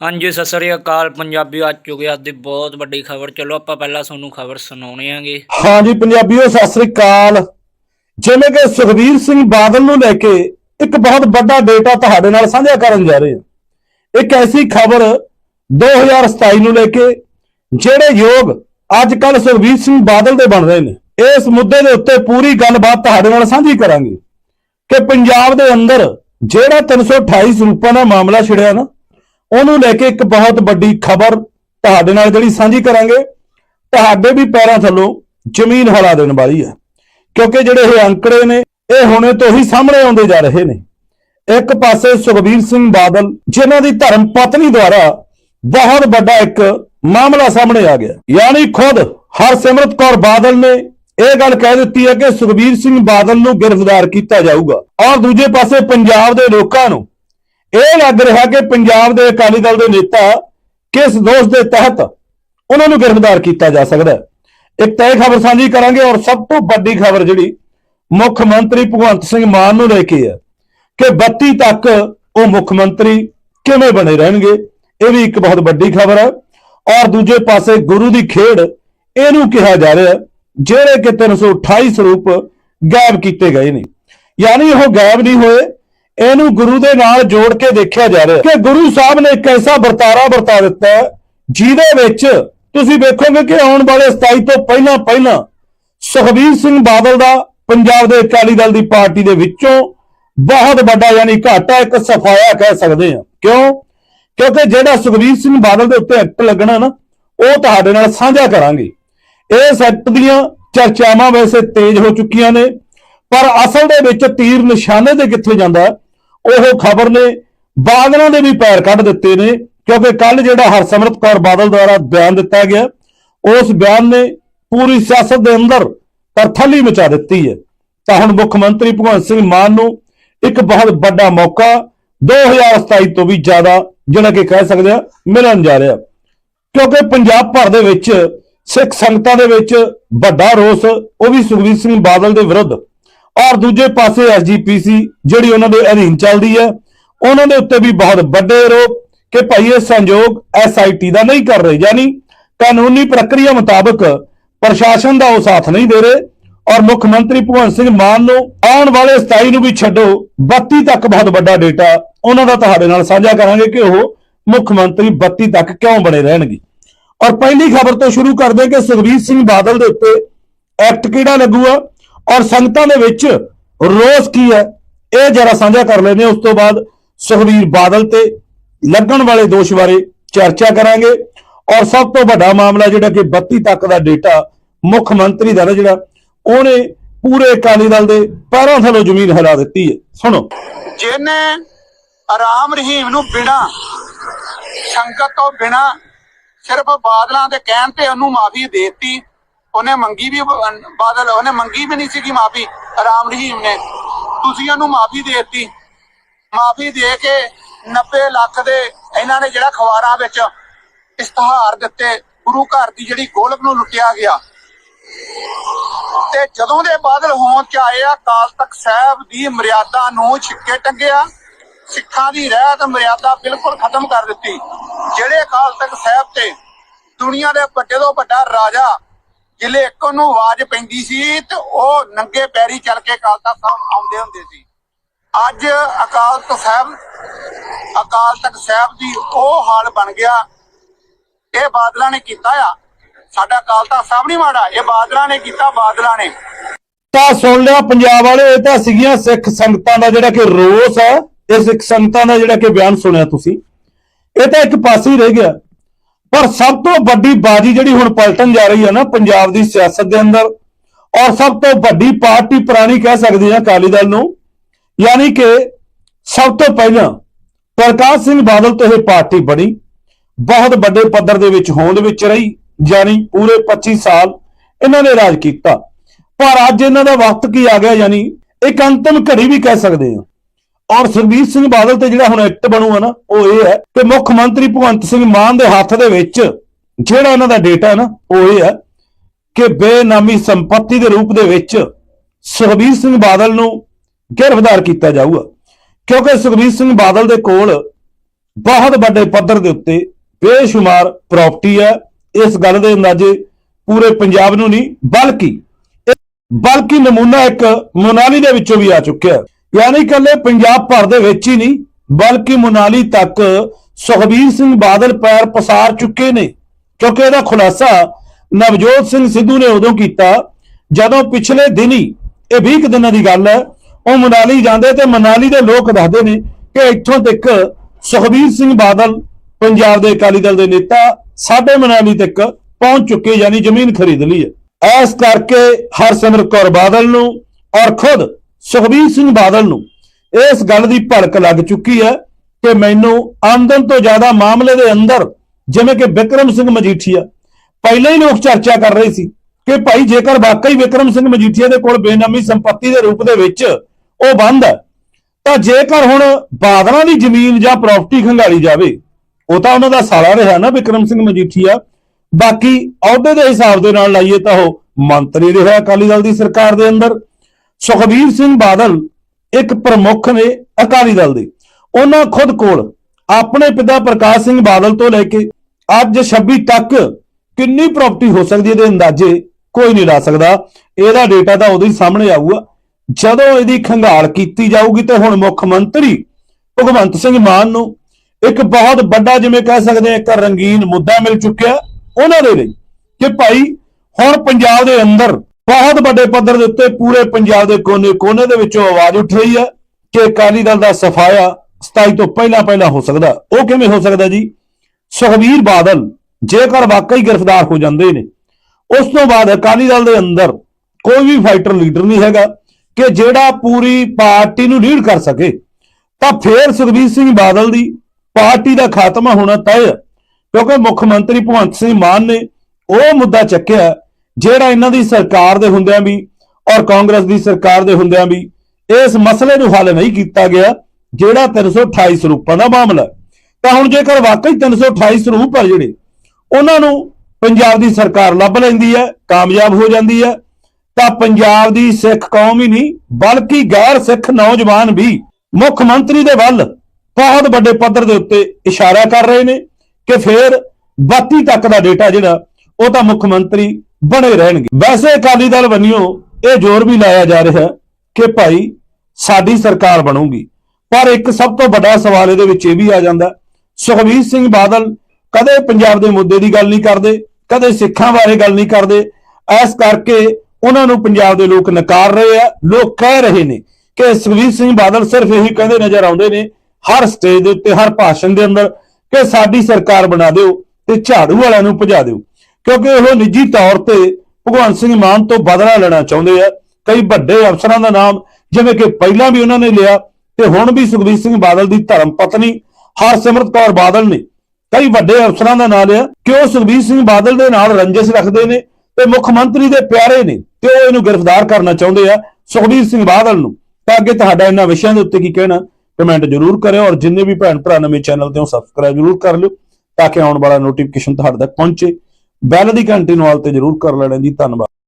ਹਾਂਜੀ, ਸਤਿ ਸ੍ਰੀ ਅਕਾਲ ਪੰਜਾਬੀ ਆ ਚੁੱਕੇ ਅੱਜ ਦੀ ਬਹੁਤ ਵੱਡੀ ਖਬਰ। ਚਲੋ ਆਪਾਂ ਪਹਿਲਾਂ ਤੁਹਾਨੂੰ ਖਬਰ ਸੁਣਾਉਣੇ ਆਂਗੇ ਹਾਂਜੀ, ਪੰਜਾਬੀਓ, ਸਤਿ ਸ੍ਰੀ ਅਕਾਲ। ਜਿਵੇਂ ਕਿ ਸੁਖਬੀਰ ਸਿੰਘ ਬਾਦਲ ਨੂੰ ਲੈ ਕੇ ਇੱਕ ਬਹੁਤ ਵੱਡਾ ਡੇਟਾ ਤੁਹਾਡੇ ਨਾਲ ਸਾਂਝਾ ਕਰਨ ਜਾ ਰਹੇ ਹਾਂ। ਇੱਕ ਐਸੀ ਖਬਰ 2027 ਨੂੰ ਲੈ ਕੇ ਜਿਹੜੇ ਯੋਗ ਅੱਜ ਕੱਲ ਸੁਖਬੀਰ ਸਿੰਘ ਬਾਦਲ ਦੇ ਬਣ ਰਹੇ ਨੇ, ਇਸ ਮੁੱਦੇ ਦੇ ਉੱਤੇ ਪੂਰੀ ਗੱਲਬਾਤ ਤੁਹਾਡੇ ਨਾਲ ਸਾਂਝੀ ਕਰਾਂਗੇ ਕਿ ਪੰਜਾਬ ਦੇ ਅੰਦਰ ਜਿਹੜਾ 328 ਸਰੂਪਾਂ ਦਾ ਮਾਮਲਾ ਛਿੜਿਆ ਨਾ ਉਹਨੂੰ ਲੈ ਕੇ ਇੱਕ ਬਹੁਤ ਵੱਡੀ ਖਬਰ ਤੁਹਾਡੇ ਨਾਲ ਜਿਹੜੀ ਸਾਂਝੀ ਕਰਾਂਗੇ। ਤੁਹਾਡੇ ਵੀ ਪੈਰਾਂ ਥੱਲੋਂ ਜ਼ਮੀਨ ਹਿਲਾ ਦੇਣ ਵਾਲੀ ਹੈ। ਕਿਉਂਕਿ ਜਿਹੜੇ ਇਹ ਅੰਕੜੇ ਨੇ, ਇਹ ਹੁਣੇ ਤੋਂ ਹੀ ਸਾਹਮਣੇ ਆਉਂਦੇ ਜਾ ਰਹੇ ਨੇ। ਇੱਕ ਪਾਸੇ ਸੁਖਬੀਰ ਸਿੰਘ ਬਾਦਲ, ਜਿਨ੍ਹਾਂ ਦੀ ਧਰਮ ਪਤਨੀ ਦੁਆਰਾ ਬਹੁਤ ਵੱਡਾ ਇੱਕ ਮਾਮਲਾ ਸਾਹਮਣੇ ਆ ਗਿਆ। ਯਾਨੀ ਖੁਦ ਹਰਸਿਮਰਤ ਕੌਰ ਬਾਦਲ ਨੇ ਇਹ ਗੱਲ ਕਹਿ ਦਿੱਤੀ ਹੈ ਕਿ ਸੁਖਬੀਰ ਸਿੰਘ ਬਾਦਲ ਨੂੰ ਗ੍ਰਿਫਤਾਰ ਕੀਤਾ ਜਾਊਗਾ। ਔਰ ਦੂਜੇ ਪਾਸੇ ਪੰਜਾਬ ਦੇ ਲੋਕਾਂ ਨੂੰ ਇਹ ਲੱਗ ਰਿਹਾ ਕਿ ਪੰਜਾਬ ਦੇ ਅਕਾਲੀ ਦਲ ਦੇ ਨੇਤਾ ਕਿਸ ਦੋਸ਼ ਦੇ ਤਹਿਤ ਉਹਨਾਂ ਨੂੰ ਗ੍ਰਿਫਤਾਰ ਕੀਤਾ ਜਾ ਸਕਦਾ ਹੈ। ਇੱਕ ਤਾਂ ਇਹ ਖਬਰ ਸਾਂਝੀ ਕਰਾਂਗੇ ਔਰ ਸਭ ਤੋਂ ਵੱਡੀ ਖਬਰ ਜਿਹੜੀ ਮੁੱਖ ਮੰਤਰੀ ਭਗਵੰਤ ਸਿੰਘ ਮਾਨ ਨੂੰ ਲੈ ਕੇ ਹੈ ਕਿ 32 ਤੱਕ ਉਹ ਮੁੱਖ ਮੰਤਰੀ ਕਿਵੇਂ ਬਣੇ ਰਹਿਣਗੇ, ਇਹ ਵੀ ਇੱਕ ਬਹੁਤ ਵੱਡੀ ਖਬਰ ਹੈ। ਔਰ ਦੂਜੇ ਪਾਸੇ ਗੁਰੂ ਦੀ ਖੇਡ, ਇਹਨੂੰ ਕਿਹਾ ਜਾ ਰਿਹਾ ਜਿਹੜੇ ਕਿ 328 ਸਰੂਪ ਗਾਇਬ ਕੀਤੇ ਗਏ ਨੇ। ਯਾਨੀ ਉਹ ਗਾਇਬ ਨਹੀਂ ਹੋਏ ਇਹਨੂੰ ਗੁਰੂ ਦੇ ਨਾਲ ਜੋੜ ਕੇ ਦੇਖਿਆ ਜਾ ਰਿਹਾ ਕਿ ਗੁਰੂ ਸਾਹਿਬ ਨੇ ਇੱਕ ਐਸਾ ਵਰਤਾਰਾ ਵਰਤਾ ਦਿੱਤਾ ਹੈ, ਜਿਹਦੇ ਵਿੱਚ ਤੁਸੀਂ ਵੇਖੋਗੇ ਕਿ ਆਉਣ ਵਾਲੇ 27 ਤੋਂ ਪਹਿਲਾਂ ਪਹਿਲਾਂ ਸੁਖਬੀਰ ਸਿੰਘ ਬਾਦਲ ਦਾ ਪੰਜਾਬ ਦੇ ਅਕਾਲੀ ਦਲ ਦੀ ਪਾਰਟੀ ਦੇ ਵਿੱਚੋਂ ਬਹੁਤ ਵੱਡਾ ਯਾਨੀ ਘਾਟਾ ਇੱਕ ਸਫਾਇਆ ਕਹਿ ਸਕਦੇ ਹਾਂ। ਕਿਉਂ? ਕਿਉਂਕਿ ਜਿਹੜਾ ਸੁਖਬੀਰ ਸਿੰਘ ਬਾਦਲ ਦੇ ਉੱਤੇ ਐਕਟ ਲੱਗਣਾ ਨਾ ਉਹ ਤੁਹਾਡੇ ਨਾਲ ਸਾਂਝਾ ਕਰਾਂਗੇ। ਇਸ ਐਕਟ ਦੀਆਂ ਚਰਚਾਵਾਂ ਵੈਸੇ ਤੇਜ਼ ਹੋ ਚੁੱਕੀਆਂ ਨੇ ਪਰ ਅਸਲ ਦੇ ਵਿੱਚ ਤੀਰ ਨਿਸ਼ਾਨੇ ਤੇ ਕਿੱਥੇ ਜਾਂਦਾ? ਹੈ, ਉਹ ਖਬਰ ਨੇ ਬਾਦਲਾਂ ਦੇ ਵੀ ਪੈਰ ਕੱਢ ਦਿੱਤੇ ਨੇ, ਕਿਉਂਕਿ ਕੱਲ ਜਿਹੜਾ ਹਰਸਿਮਰਤ ਕੌਰ ਬਾਦਲ ਦੁਆਰਾ ਬਿਆਨ ਦਿੱਤਾ ਗਿਆ, ਉਸ ਬਿਆਨ ਨੇ ਪੂਰੀ ਸਿਆਸਤ ਦੇ ਅੰਦਰ ਤਰਥੱਲੀ ਮਚਾ ਦਿੱਤੀ ਹੈ। ਤਾਂ ਹੁਣ ਮੁੱਖ ਮੰਤਰੀ ਭਗਵੰਤ ਸਿੰਘ ਮਾਨ ਨੂੰ ਇੱਕ ਬਹੁਤ ਵੱਡਾ ਮੌਕਾ 2027 ਤੋਂ ਵੀ ਜ਼ਿਆਦਾ, ਜਿਹੜਾ ਕਿ ਕਹਿ ਸਕਦੇ ਆ ਮਿਲਣ ਜਾ ਰਿਹਾ। ਕਿਉਂਕਿ ਪੰਜਾਬ ਭਰ ਦੇ ਵਿੱਚ ਸਿੱਖ ਸੰਗਤਾਂ ਦੇ ਵਿੱਚ ਵੱਡਾ ਰੋਸ, ਉਹ ਵੀ ਸੁਖਬੀਰ ਸਿੰਘ ਬਾਦਲ ਦੇ ਵਿਰੁੱਧ। ਔਰ ਦੂਜੇ ਪਾਸੇ ਐਸਜੀਪੀਸੀ ਜਿਹੜੀ ਉਹਨਾਂ ਦੇ ਅਧੀਨ ਚੱਲਦੀ ਹੈ, ਉਹਨਾਂ ਦੇ ਉੱਤੇ ਵੀ ਬਹੁਤ ਵੱਡੇ ਆਰੋਪ ਕਿ ਭਾਈ ਇਹ ਸੰਯੋਗ ਐਸਆਈਟੀ ਦਾ ਨਹੀਂ ਕਰ ਰਹੇ, ਯਾਨੀ ਕਾਨੂੰਨੀ ਪ੍ਰਕਿਰਿਆ ਮੁਤਾਬਕ ਪ੍ਰਸ਼ਾਸਨ ਦਾ ਉਹ ਸਾਥ ਨਹੀਂ ਦੇ ਰਹੇ ਔਰ ਮੁੱਖ ਮੰਤਰੀ ਭਗਵੰਤ ਸਿੰਘ ਮਾਨ ਨੂੰ ਆਉਣ ਵਾਲੇ 27 ਨੂੰ ਵੀ ਛੱਡੋ 32 ਤੱਕ ਬਹੁਤ ਵੱਡਾ ਡੇਟਾ ਉਹਨਾਂ ਦਾ ਤੁਹਾਡੇ ਨਾਲ ਸਾਂਝਾ ਕਰਾਂਗੇ ਕਿ ਉਹ ਮੁੱਖ ਮੰਤਰੀ 32 ਤੱਕ ਕਿਉਂ ਬਣੇ ਰਹਿਣਗੇ। ਔਰ ਪਹਿਲੀ ਖਬਰ ਤੋਂ ਸ਼ੁਰੂ ਕਰਦੇ ਕਿ ਸੁਖਬੀਰ ਸਿੰਘ ਬਾਦਲ ਦੇ ਉੱਤੇ ਐਕਟ ਕਿਹੜਾ ਲੱਗੂਗਾ? ਔਰ ਸੰਗਤਾਂ ਦੇ ਵਿੱਚ ਰੋਸ ਕੀ ਹੈ? ਇਹ ਜਰਾ ਸਾਂਝਾ ਕਰ ਲੈਂਦੇ ਉਸ ਤੋਂ ਬਾਅਦ ਸੁਖਬੀਰ ਬਾਦਲ ਤੇ ਲੱਗਣ ਵਾਲੇ ਦੋਸ਼ ਬਾਰੇ ਚਰਚਾ ਕਰਾਂਗੇ। ਔਰ ਸਭ ਤੋਂ ਵੱਡਾ ਮਾਮਲਾ ਜਿਹੜਾ ਕਿ 32 ਤੱਕ ਦਾ ਡੇਟਾ ਮੁੱਖ ਮੰਤਰੀ ਦਾ ਜਿਹੜਾ, ਉਹਨੇ ਪੂਰੇ ਅਕਾਲੀ ਦਲ ਦੇ ਪੈਰਾਂ ਥੱਲੋਂ ਜ਼ਮੀਨ ਹਿਲਾ ਦਿੱਤੀ ਹੈ। ਸੁਣੋ। ਜਿਹਨੇ ਆਰਾਮ ਰਹੀਮ ਨੂੰ ਬਿਨਾ ਸੰਗਤ ਤੋਂ ਬਿਨਾ ਸਿਰਫ ਬਾਦਲਾਂ ਦੇ ਕਹਿਣ ਤੇ ਉਹਨੂੰ ਮਾਫੀ ਦੇਤੀ ਉਹਨੇ ਮੰਗੀ ਵੀ, ਬਾਦਲ ਉਹਨੇ ਮੰਗੀ ਵੀ ਨਹੀਂ ਸੀਗੀ ਮਾਫੀ ਆਰਾਮ ਰਹੀਮ ਨੇ। ਤੁਸੀਂ ਉਹਨੂੰ ਮਾਫੀ ਦੇਤੀ। ਮਾਫੀ ਦੇ ਕੇ 90 ਲੱਖ ਦੇ ਇਹਨਾਂ ਨੇ ਜਿਹੜਾ ਖਵਾਰਾਂ ਵਿੱਚ ਇਸ਼ਤਹਾਰ ਦਿੱਤੇ, ਗੁਰੂ ਘਰ ਦੀ ਜਿਹੜੀ ਗੋਲਕ ਨੂੰ ਲੁੱਟਿਆ ਗਿਆ। ਤੇ ਜਦੋਂ ਦੇ ਬਾਦਲ ਹੋਂਦ ਚ ਆਏ ਆ ਕਾਲ ਤਖਤ ਸਾਹਿਬ ਦੀ ਮਰਿਆਦਾ ਨੂੰ ਛਿੱਕੇ ਟੰਗਿਆ, ਸਿੱਖਾਂ ਦੀ ਰਹਿਤ ਮਰਿਆਦਾ ਬਿਲਕੁਲ ਖਤਮ ਕਰ ਦਿੱਤੀ। ਜਿਹੜੇ ਕਾਲ ਤਖਤ ਸਾਹਿਬ ਤੇ ਦੁਨੀਆ ਦੇ ਵੱਡੇ ਤੋਂ ਵੱਡਾ ਰਾਜਾ ਜਿਲੇ ਇੱਕ ਨੂੰ ਆਵਾਜ਼ ਪੈਂਦੀ ਸੀ ਤੇ ਉਹ ਨੰਗੇ ਪੈਰੀ ਚੱਲ ਕੇ ਅਕਾਲ ਤਖਤ ਸਾਹਿਬ ਆਉਂਦੇ ਹੁੰਦੇ ਸੀ। ਅੱਜ ਅਕਾਲ ਤਖਤ ਸਾਹਿਬ, ਅਕਾਲ ਤਖਤ ਸਾਹਿਬ ਦੀ ਉਹ ਹਾਲ ਬਣ ਗਿਆ। ਇਹ ਬਾਦਲਾਂ ਨੇ ਕੀਤਾ ਆ। ਸਾਡਾ ਅਕਾਲ ਤਖਤ ਸਾਹਿਬ ਨਹੀਂ ਮਾੜਾ, ਇਹ ਬਾਦਲਾਂ ਨੇ ਕੀਤਾ, ਬਾਦਲਾਂ ਨੇ। ਤਾਂ ਸੁਣ ਲਿਆ ਪੰਜਾਬ ਵਾਲੇ, ਇਹ ਤਾਂ ਸੀਗੀਆਂ ਸਿੱਖ ਸੰਗਤਾਂ ਦਾ ਜਿਹੜਾ ਕਿ ਰੋਸ ਹੈ ਇਹ ਸਿੱਖ ਸੰਗਤਾਂ ਦਾ ਜਿਹੜਾ ਕਿ ਬਿਆਨ ਸੁਣਿਆ ਤੁਸੀਂ। ਇਹ ਤਾਂ ਇੱਕ ਪਾਸੇ ਹੀ ਰਹਿ ਗਿਆ। ਪਰ ਸਭ ਤੋਂ ਵੱਡੀ ਬਾਜੀ ਜਿਹੜੀ ਹੁਣ ਪਲਟਣ ਜਾ ਰਹੀ ਹੈ ਨਾ ਪੰਜਾਬ ਦੀ ਸਿਆਸਤ ਦੇ ਅੰਦਰ, ਔਰ ਸਭ ਤੋਂ ਵੱਡੀ ਪਾਰਟੀ ਪੁਰਾਣੀ ਕਹਿ ਸਕਦੇ ਹਾਂ ਅਕਾਲੀ ਦਲ ਨੂੰ, ਯਾਨੀ ਕਿ ਸਭ ਤੋਂ ਪਹਿਲਾਂ ਪ੍ਰਕਾਸ਼ ਸਿੰਘ ਬਾਦਲ ਤੋਂ ਇਹ ਪਾਰਟੀ ਬਣੀ, ਬਹੁਤ ਵੱਡੇ ਪੱਧਰ ਦੇ ਵਿੱਚ ਹੋਂਦ ਵਿੱਚ ਰਹੀ, ਯਾਨੀ ਪੂਰੇ 25 ਸਾਲ ਇਹਨਾਂ ਨੇ ਰਾਜ ਕੀਤਾ। ਪਰ ਅੱਜ ਇਹਨਾਂ ਦਾ ਵਕਤ ਕੀ ਆ ਗਿਆ, ਯਾਨੀ ਇੱਕ ਅੰਤਮ ਘੜੀ ਵੀ ਕਹਿ ਸਕਦੇ ਹਾਂ। ਔਰ ਸੁਖਬੀਰ ਸਿੰਘ ਬਾਦਲ ਤੇ ਜਿਹੜਾ ਹੁਣ ਐਕਟ ਬਣੂਗਾ ਨਾ, ਉਹ ਇਹ ਹੈ ਕਿ ਮੁੱਖ ਮੰਤਰੀ ਭਗਵੰਤ ਸਿੰਘ ਮਾਨ ਦੇ ਹੱਥ ਦੇ ਵਿੱਚ ਜਿਹੜਾ ਇਹਨਾਂ ਦਾ ਡੇਟਾ ਹੈ ਨਾ, ਉਹ ਇਹ ਹੈ ਕਿ ਬੇਨਾਮੀ ਸੰਪਤੀ ਦੇ ਰੂਪ ਦੇ ਵਿੱਚ ਸੁਖਬੀਰ ਸਿੰਘ ਬਾਦਲ ਨੂੰ ਗ੍ਰਿਫਤਾਰ ਕੀਤਾ ਜਾਊਗਾ। ਕਿਉਂਕਿ ਸੁਖਬੀਰ ਸਿੰਘ ਬਾਦਲ ਦੇ ਕੋਲ ਬਹੁਤ ਵੱਡੇ ਪੱਧਰ ਦੇ ਉੱਤੇ ਬੇਸ਼ੁਮਾਰ ਪ੍ਰਾਪਰਟੀ ਹੈ। ਇਸ ਗੱਲ ਦੇ ਅੰਦਾਜ਼ੇ ਪੂਰੇ ਪੰਜਾਬ ਨੂੰ ਨਹੀਂ, ਬਲਕਿ ਬਲਕਿ ਨਮੂਨਾ ਇੱਕ ਮੋਨਾਲੀ ਦੇ ਵਿੱਚੋਂ ਵੀ ਆ ਚੁੱਕਿਆ। ਯਾਨੀ ਇਕੱਲੇ ਪੰਜਾਬ ਭਰ ਦੇ ਵਿੱਚ ਹੀ ਨਹੀਂ, ਬਲਕਿ ਮਨਾਲੀ ਤੱਕ ਸੁਖਬੀਰ ਸਿੰਘ ਬਾਦਲ ਪੈਰ ਪਸਾਰ ਚੁੱਕੇ ਨੇ। ਕਿਉਂਕਿ ਇਹਦਾ ਖੁਲਾਸਾ ਨਵਜੋਤ ਸਿੰਘ ਸਿੱਧੂ ਨੇ ਉਦੋਂ ਕੀਤਾ, ਜਦੋਂ ਪਿਛਲੇ ਦਿਨੀ, ਇਹ 20 ਦਿਨਾਂ ਦੀ ਗੱਲ ਹੈ, ਉਹ ਮਨਾਲੀ ਜਾਂਦੇ ਤੇ ਮਨਾਲੀ ਦੇ ਲੋਕ ਦੱਸਦੇ ਨੇ ਕਿ ਇੱਥੋਂ ਤੱਕ ਸੁਖਬੀਰ ਸਿੰਘ ਬਾਦਲ ਪੰਜਾਬ ਦੇ ਅਕਾਲੀ ਦਲ ਦੇ ਨੇਤਾ ਸਾਡੇ ਮਨਾਲੀ ਤੱਕ ਪਹੁੰਚ ਚੁੱਕੇ, ਯਾਨੀ ਜ਼ਮੀਨ ਖਰੀਦ ਲਈ ਹੈ। ਐਸ ਕਰਕੇ ਹਰਸਿਮਰਤ ਕੌਰ ਬਾਦਲ ਨੂੰ ਔਰ ਖੁਦ ਸੁਖਬੀਰ ਸਿੰਘ ਬਾਦਲ ਨੂੰ ਇਸ ਗੱਲ ਦੀ ਭੜਕ ਲੱਗ ਚੁੱਕੀ ਹੈ ਕਿ ਮੈਨੂੰ ਆਮਦਨ ਤੋਂ ਜ਼ਿਆਦਾ ਮਾਮਲੇ ਦੇ ਅੰਦਰ ਜਿਵੇਂ ਕਿ ਵਿਕਰਮ ਸਿੰਘ ਮਜੀਠੀਆ, ਪਹਿਲਾਂ ਹੀ ਲੋਕ ਚਰਚਾ ਕਰ ਰਹੇ ਸੀ ਕਿ ਭਾਈ ਜੇਕਰ ਵਾਕਈ ਵਿਕਰਮ ਸਿੰਘ ਮਜੀਠੀਆ ਦੇ ਕੋਲ ਬੇਨਾਮੀ ਸੰਪਤੀ ਦੇ ਰੂਪ ਦੇ ਵਿੱਚ ਉਹ ਬੰਦ ਹੈ, ਤਾਂ ਜੇਕਰ ਹੁਣ ਬਾਦਲਾਂ ਦੀ ਜ਼ਮੀਨ ਜਾਂ ਪ੍ਰਾਪਰਟੀ ਖੰਗਾਲੀ ਜਾਵੇ, ਉਹ ਤਾਂ ਉਹਨਾਂ ਦਾ ਸਾਲਾ ਰਿਹਾ ਨਾ ਵਿਕਰਮ ਸਿੰਘ ਮਜੀਠੀਆ। ਬਾਕੀ ਅਹੁਦੇ ਦੇ ਹਿਸਾਬ ਦੇ ਨਾਲ ਲਾਈਏ ਤਾਂ ਉਹ ਮੰਤਰੀ ਰਿਹਾ ਅਕਾਲੀ ਦਲ ਦੀ ਸਰਕਾਰ ਦੇ ਅੰਦਰ ਸੁਖਬੀਰ ਸਿੰਘ ਬਾਦਲ ਇੱਕ ਪ੍ਰਮੁੱਖ ਨੇ ਅਕਾਲੀ ਦਲ ਦੇ। ਉਹਨਾਂ ਖੁਦ ਕੋਲ ਆਪਣੇ ਪਿਤਾ ਪ੍ਰਕਾਸ਼ ਸਿੰਘ ਬਾਦਲ ਤੋਂ ਲੈ ਕੇ ਅੱਜ 26 ਤੱਕ ਕਿੰਨੀ ਪ੍ਰਾਪਰਟੀ ਹੋ ਸਕਦੀ ਹੈ ਇਹਦੇ ਅੰਦਾਜ਼ੇ ਕੋਈ ਨਹੀਂ ਲਾ ਸਕਦਾ। ਇਹਦਾ ਡੇਟਾ ਤਾਂ ਉਦੋਂ ਹੀ ਸਾਹਮਣੇ ਆਊਗਾ। ਜਦੋਂ ਇਹਦੀ ਖੰਗਾਲ ਕੀਤੀ ਜਾਊਗੀ ਤੇ ਹੁਣ ਮੁੱਖ ਮੰਤਰੀ ਭਗਵੰਤ ਸਿੰਘ ਮਾਨ ਨੂੰ ਇੱਕ ਬਹੁਤ ਵੱਡਾ ਜਿਵੇਂ ਕਹਿ ਸਕਦੇ ਹਾਂ ਇੱਕ ਰੰਗੀਨ ਮੁੱਦਾ ਮਿਲ ਚੁੱਕਿਆ ਉਹਨਾਂ ਦੇ ਲਈ ਕਿ ਭਾਈ ਹੁਣ ਪੰਜਾਬ ਦੇ ਅੰਦਰ ਬਹੁਤ ਵੱਡੇ ਪੱਧਰ ਦੇ ਉੱਤੇ ਪੂਰੇ ਪੰਜਾਬ ਦੇ ਕੋਨੇ-ਕੋਨੇ ਦੇ ਵਿੱਚੋਂ ਆਵਾਜ਼ ਉੱਠ ਰਹੀ ਹੈ ਕਿ ਅਕਾਲੀ ਦਲ ਦਾ ਸਫਾਇਆ 27 ਤੋਂ ਪਹਿਲਾਂ ਪਹਿਲਾਂ ਹੋ ਸਕਦਾ ਉਹ ਕਿਵੇਂ ਹੋ ਸਕਦਾ ਜੀ? ਸੁਖਬੀਰ ਬਾਦਲ ਜੇਕਰ ਵਾਕਈ ਗ੍ਰਿਫਤਾਰ ਹੋ ਜਾਂਦੇ ਨੇ, ਉਸ ਤੋਂ ਬਾਅਦ ਅਕਾਲੀ ਦਲ ਦੇ ਅੰਦਰ ਕੋਈ ਵੀ ਫਾਈਟਰ ਲੀਡਰ ਨਹੀਂ ਹੈਗਾ ਕਿ ਜਿਹੜਾ ਪੂਰੀ ਪਾਰਟੀ ਨੂੰ ਲੀਡ ਕਰ ਸਕੇ। ਤਾਂ ਫੇਰ ਸੁਖਬੀਰ ਸਿੰਘ ਬਾਦਲ ਦੀ ਪਾਰਟੀ ਦਾ ਖਾਤਮਾ ਹੋਣਾ ਤੈਅ ਹੈ, ਕਿਉਂਕਿ ਮੁੱਖ ਮੰਤਰੀ ਭਗਵੰਤ ਸਿੰਘ ਮਾਨ ਨੇ ਉਹ ਮੁੱਦਾ ਚੱਕਿਆ ਜਿਹੜਾ ਇਹਨਾਂ ਦੀ ਸਰਕਾਰ ਦੇ ਹੁੰਦਿਆਂ ਵੀ ਔਰ ਕਾਂਗਰਸ ਦੀ ਸਰਕਾਰ ਦੇ ਹੁੰਦਿਆਂ ਵੀ ਇਸ ਮਸਲੇ ਨੂੰ ਹੱਲ ਨਹੀਂ ਕੀਤਾ ਗਿਆ, ਜਿਹੜਾ 328 ਸਰੂਪਾਂ ਦਾ ਮਾਮਲਾ ਤਾਂ ਹੁਣ ਜੇਕਰ ਵਾਕਈ 328 ਸਰੂਪ ਆ ਜਿਹੜੇ, ਉਹਨਾਂ ਨੂੰ ਪੰਜਾਬ ਦੀ ਸਰਕਾਰ ਲੱਭ ਲੈਂਦੀ ਹੈ, ਕਾਮਯਾਬ ਹੋ ਜਾਂਦੀ ਹੈ, ਤਾਂ ਪੰਜਾਬ ਦੀ ਸਿੱਖ ਕੌਮ ਹੀ ਨਹੀਂ, ਬਲਕਿ ਗੈਰ ਸਿੱਖ ਨੌਜਵਾਨ ਵੀ ਮੁੱਖ ਮੰਤਰੀ ਦੇ ਵੱਲ ਬਹੁਤ ਵੱਡੇ ਪੱਧਰ ਦੇ ਉੱਤੇ ਇਸ਼ਾਰਾ ਕਰ ਰਹੇ ਨੇ ਕਿ ਫਿਰ 32 ਤੱਕ ਦਾ ਡੇਟਾ ਜਿਹੜਾ, ਉਹ ਤਾਂ ਮੁੱਖ ਮੰਤਰੀ ਬਣੇ ਰਹਿਣਗੇ। ਵੈਸੇ ਅਕਾਲੀ ਦਲ ਵੱਲੋਂ ਇਹ ਜ਼ੋਰ ਵੀ ਲਾਇਆ ਜਾ ਰਿਹਾ ਕਿ ਭਾਈ ਸਾਡੀ ਸਰਕਾਰ ਬਣੂਗੀ। ਪਰ ਇੱਕ ਸਭ ਤੋਂ ਵੱਡਾ ਸਵਾਲ ਇਹਦੇ ਵਿੱਚ ਇਹ ਵੀ ਆ ਜਾਂਦਾ, ਸੁਖਬੀਰ ਸਿੰਘ ਬਾਦਲ ਕਦੇ ਪੰਜਾਬ ਦੇ ਮੁੱਦੇ ਦੀ ਗੱਲ ਨਹੀਂ ਕਰਦੇ, ਕਦੇ ਸਿੱਖਾਂ ਬਾਰੇ ਗੱਲ ਨਹੀਂ ਕਰਦੇ। ਐਸ ਕਰਕੇ ਉਹਨਾਂ ਨੂੰ ਪੰਜਾਬ ਦੇ ਲੋਕ ਨਕਾਰ ਰਹੇ ਆ, ਲੋਕ ਕਹਿ ਰਹੇ ਨੇ ਕਿ ਸੁਖਬੀਰ ਸਿੰਘ ਬਾਦਲ ਸਿਰਫ ਇਹੀ ਕਹਿੰਦੇ ਨਜ਼ਰ ਆਉਂਦੇ ਨੇ, ਹਰ ਸਟੇਜ ਦੇ ਉੱਤੇ, ਹਰ ਭਾਸ਼ਣ ਦੇ ਅੰਦਰ ਕਿ ਸਾਡੀ ਸਰਕਾਰ ਬਣਾ ਦਿਓ ਤੇ ਝਾੜੂ ਵਾਲਿਆਂ ਨੂੰ ਭਜਾ ਦਿਓ। ਕਿਉਂਕਿ ਉਹ ਨਿੱਜੀ ਤੌਰ ਤੇ ਭਗਵੰਤ ਸਿੰਘ ਮਾਨ ਤੋਂ ਬਦਲਾ ਲੈਣਾ ਚਾਹੁੰਦੇ ਆ। ਕਈ ਵੱਡੇ ਅਫਸਰਾਂ ਦਾ ਨਾਮ, ਜਿਵੇਂ ਕਿ ਪਹਿਲਾਂ ਵੀ ਉਹਨਾਂ ਨੇ ਲਿਆ ਤੇ ਹੁਣ ਵੀ ਸੁਖਬੀਰ ਸਿੰਘ ਬਾਦਲ ਦੀ ਧਰਮ ਪਤਨੀ ਹਰਸਿਮਰਤ ਕੌਰ ਬਾਦਲ ਨੇ। ਕਈ ਵੱਡੇ ਅਫਸਰਾਂ ਦਾ ਨਾਮ ਲਿਆ ਕਿ ਉਹ ਸੁਖਬੀਰ ਸਿੰਘ ਬਾਦਲ ਦੇ ਨਾਲ ਰੰਜਿਸ਼ ਰੱਖਦੇ ਨੇ ਤੇ ਮੁੱਖ ਮੰਤਰੀ ਦੇ ਪਿਆਰੇ ਨੇ ਤੇ ਉਹ ਇਹਨੂੰ ਗ੍ਰਿਫਤਾਰ ਕਰਨਾ ਚਾਹੁੰਦੇ ਆ ਸੁਖਬੀਰ ਸਿੰਘ ਬਾਦਲ ਨੂੰ। ਤਾਂ ਅੱਗੇ ਤੁਹਾਡਾ ਇਹਨਾਂ ਵਿਸ਼ਿਆਂ ਦੇ ਉੱਤੇ ਕੀ ਕਹਿਣਾ, ਕਮੈਂਟ ਜ਼ਰੂਰ ਕਰਿਓ ਔਰ ਜਿੰਨੇ ਵੀ ਭੈਣ ਭਰਾ ਨਵੇਂ ਚੈਨਲ ਤੇ ਹੋ ਸਬਸਕ੍ਰਾਈਬ ਜ਼ਰੂਰ ਕਰ ਲਿਓ, ਤਾਂ ਕਿ ਆਉਣ ਵਾਲਾ ਨੋਟੀਫਿਕੇਸ਼ਨ ਤੁਹਾਡੇ ਤੱਕ ਪਹੁੰਚੇ। ਬੈਲ ਦੀ ਘੰਟੀ ਨੂੰ ਆਲ ਤੇ ਜ਼ਰੂਰ ਕਰ ਲੈਣਾ ਜੀ ਧੰਨਵਾਦ।